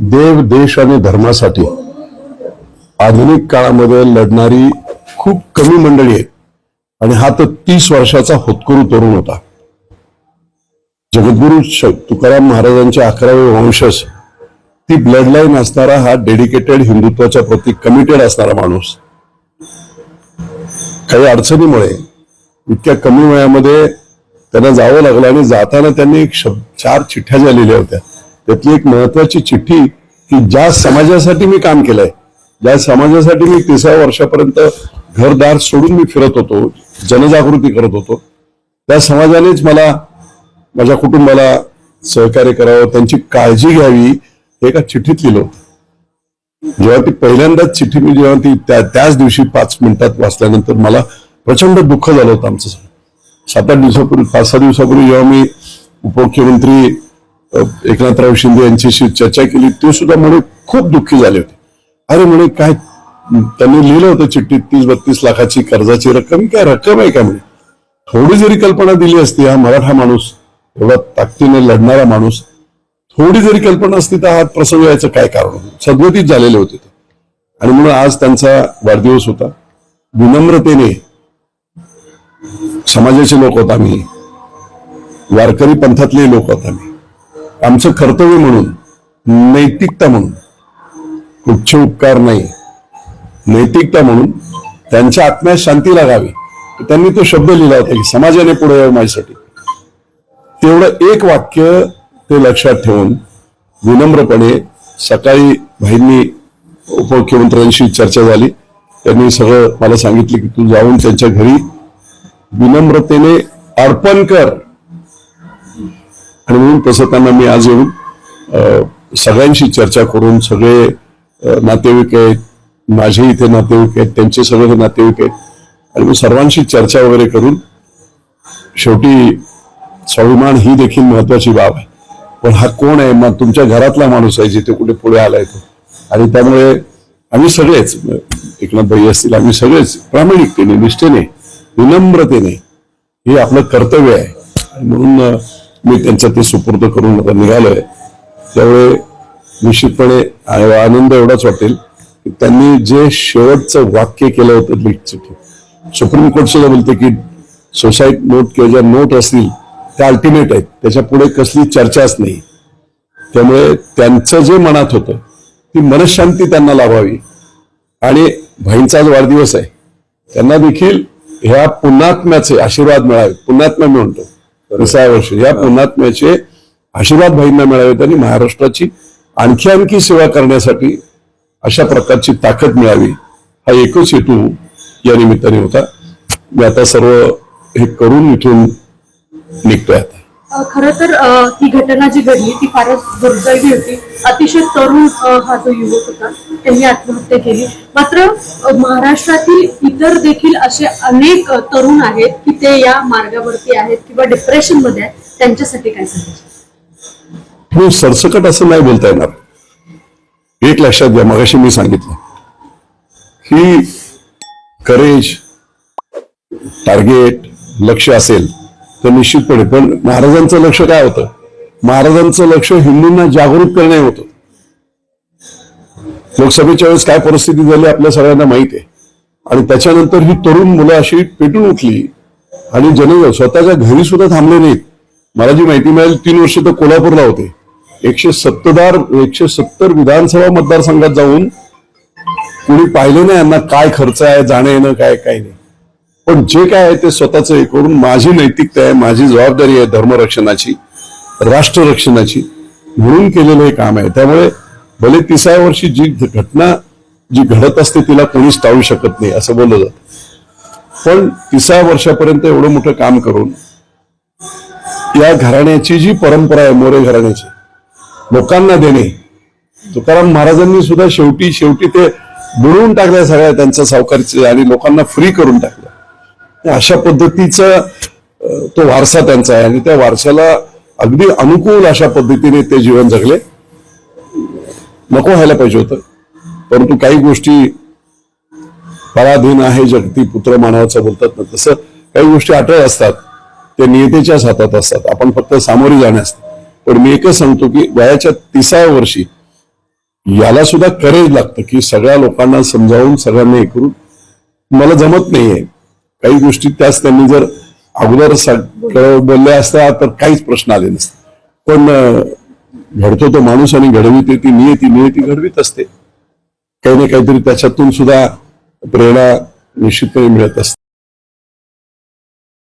देव देश आणि धर्मासाठी आधुनिक काळामध्ये लढणारी खूप कमी मंडळी आहे आणि हा तर तीस वर्षाचा होतकरू तरुण होता. जगद्गुरु तुकाराम महाराजांचे अकरावे वंशज ती ब्लडलाईन असणारा हा डेडिकेटेड हिंदुत्वाच्या प्रती कमिटेड असणारा माणूस. काही अडचणीमुळे इतक्या कमी वयामध्ये त्यांना जावं लागलं आणि जाताना त्यांनी एक शब्द चार चिठ्ठ्या ज्या लिहिल्या होत्या. त्यातली एक महत्वाची चिठ्ठी की ज्या समाजासाठी मी काम केलंय ज्या समाजासाठी मी तिसऱ्या वर्षापर्यंत घरदार सोडून मी फिरत होतो जनजागृती करत होतो त्या समाजानेच मला माझ्या कुटुंबाला सहकार्य करावं त्यांची काळजी घ्यावी हे एका चिठ्ठीत लिहिलं होतं. जेव्हा ती पहिल्यांदाच चिठ्ठी मी जेव्हा ती त्या त्याच दिवशी पाच मिनिटात वाचल्यानंतर मला प्रचंड दुःख झालं होतं आमचं सात आठ दिवसापूर्वी पाच सहा दिवसापूर्वी जेव्हा मी उपमुख्यमंत्री एकनाथराव शिंदे यांच्याशी चर्चा केली ते सुद्धा म्हणे खूप दुःखी झाले होते. अरे म्हणे काय त्यांनी लिहिलं होतं चिठ्ठीत तीस बत्तीस लाखाची कर्जाची रक्कम काय रक्कम आहे का म्हणे? थोडी जरी कल्पना दिली असती हा मराठा माणूस एवढा ताकदीने लढणारा माणूस थोडी जरी कल्पना असती तर हा प्रसंग यायचं काय कारण सद्गतीत झालेले होते ते. आणि म्हणून आज त्यांचा वाढदिवस होता. विनम्रतेने समाजाचे लोक होत आम्ही. वारकरी पंथातले लोक होत आम्ही. आमचं कर्तव्य म्हणून नैतिकता म्हणून उच्च उपकार नाही. नैतिकता म्हणून त्यांच्या आत्म्यात शांती लागावी. त्यांनी तो शब्द लिहिला होता की समाजाने पुढे यावं माझ्यासाठी. तेवढं एक वाक्य ते लक्षात ठेवून विनम्रपणे सकाळी भाईंनी उपमुख्यमंत्र्यांशी चर्चा झाली. त्यांनी सगळं मला सांगितलं की तू जाऊन त्यांच्या घरी विनम्रतेने अर्पण कर. आणि म्हणून तसं त्यांना मी आज येऊन सगळ्यांशी चर्चा करून सगळे नातेवाईक आहेत माझे इथे नातेवाईक आहेत त्यांचे सगळे नातेवाईक आहेत आणि मी सर्वांशी चर्चा वगैरे करून शेवटी स्वाभिमान ही देखील महत्वाची बाब आहे. पण हा कोण आहे? मग तुमच्या घरातला माणूस आहे जिथे कुठे पुढे आलाय तो. आणि त्यामुळे आम्ही सगळेच एकनाथ भाई असतील आम्ही सगळेच प्रामाणिकतेने निष्ठेने विनम्रतेने हे आपलं कर्तव्य आहे. म्हणून मी त्यांच्या ते सुपूर्द करून आता निघालोय. त्यामुळे निश्चितपणे आनंद एवढाच वाटेल की त्यांनी जे शेवटचं वाक्य केलं होतं लीड सुप्रीम कोर्ट सुद्धा बोलते की सोसायट नोट किंवा ज्या नोट असतील त्या अल्टिमेट आहेत. त्याच्या पुढे कसली चर्चाच नाही. त्यामुळे त्यांचं जे मनात होतं ती मनशांती त्यांना लाभावी. आणि भाईंचा आज वाढदिवस आहे. त्यांना देखील ह्या पुण्यात्म्याचे आशीर्वाद मिळावे. पुण्यात्मा म्हणतो. वर्षी. या पुण्यात्म्याचे आशीर्वाद भाईंना मिळावेत आणि महाराष्ट्राची आणखी आणखी सेवा करण्यासाठी अशा प्रकारची ताकद मिळावी हा एकच हेतू या निमित्ताने होता. मी आता सर्व हे करून इथून निघतोय आता. खरं तर ती ही घटना जी घडली ती फारच दुर्दैवी होती. अतिशय तरुण हा जो युवक होता त्यांनी आत्महत्या केली. मात्र महाराष्ट्रातील इतर देखील असे अनेक तरुण आहेत की ते या मार्गावरती आहेत किंवा डिप्रेशनमध्ये आहेत. त्यांच्यासाठी काय सांगायचं? हो सरसकट असं नाही बोलता येणार. एक लक्षात घ्या मगाशी मी सांगितलं. की करेज टार्गेट लक्ष असेल तर निश्चितपणे. पण महाराजांचं लक्ष काय होतं? महाराजांचं लक्ष हिंदूंना जागरूक करणे होतं. लोकसभेच्या वेळेस काय परिस्थिती झाली आपल्या सगळ्यांना माहिती आहे. आणि त्याच्यानंतर ही तरुण मुलं अशी पेटून उठली आणि जन स्वतःच्या घरी सुद्धा थांबले नाहीत. मला जी माहिती मिळेल तीन वर्ष तर कोल्हापूरला होते. एकशे सत्तरदार एकशे सत्तर विधानसभा मतदारसंघात जाऊन कुणी पाहिलं नाही यांना काय खर्च आहे जाणं येणं काय काय नाही. पण जे काय आहे ते स्वतःच हे करून माझी नैतिकता आहे माझी जबाबदारी आहे धर्मरक्षणाची राष्ट्ररक्षणाची. म्हणून केलेलं हे काम आहे. त्यामुळे भले तिसऱ्या वर्षी जी घटना जी घडत असते तिला कोणीच टाळू शकत नाही असं बोललं जात. पण तिसऱ्या वर्षापर्यंत एवढं मोठं काम करून या घराण्याची जी परंपरा आहे मोरे घराण्याची लोकांना देणे तुकाराम महाराजांनी सुद्धा शेवटी शेवटी ते बुडवून टाकल्या सगळ्या त्यांचा सावकारचे आणि लोकांना फ्री करून टाकलं अशा पद्धतीचा तो वारसा त्यांचा आहे. आणि त्या वारशाला अगदी अनुकूल अशा पद्धतीने ते जीवन जगले. नको व्हायला पाहिजे होतं. परंतु काही गोष्टी पराधीन आहे जगती पुत्र मानवाचं बोलतात ना तसं काही गोष्टी अटळ असतात. ते नियतेच्याच हातात असतात. आपण फक्त सामोरे जाणे असतात पण मी एकच सांगतो की वयाच्या तिसाव्या वर्षी याला सुद्धा करेज लागतं की सगळ्या लोकांना समजावून सगळ्यांना हे करून. मला जमत नाहीये. काही गोष्टी त्याच त्यांनी जर अगोदर सगळं बोलल्या असत्या तर काहीच प्रश्न आले नसते. पण घडतो तो माणूस आणि घडविते ती नियती नियती घडवीत असते. काही ना काहीतरी त्याच्यातून सुद्धा प्रेरणा निश्चितपणे मिळत असते.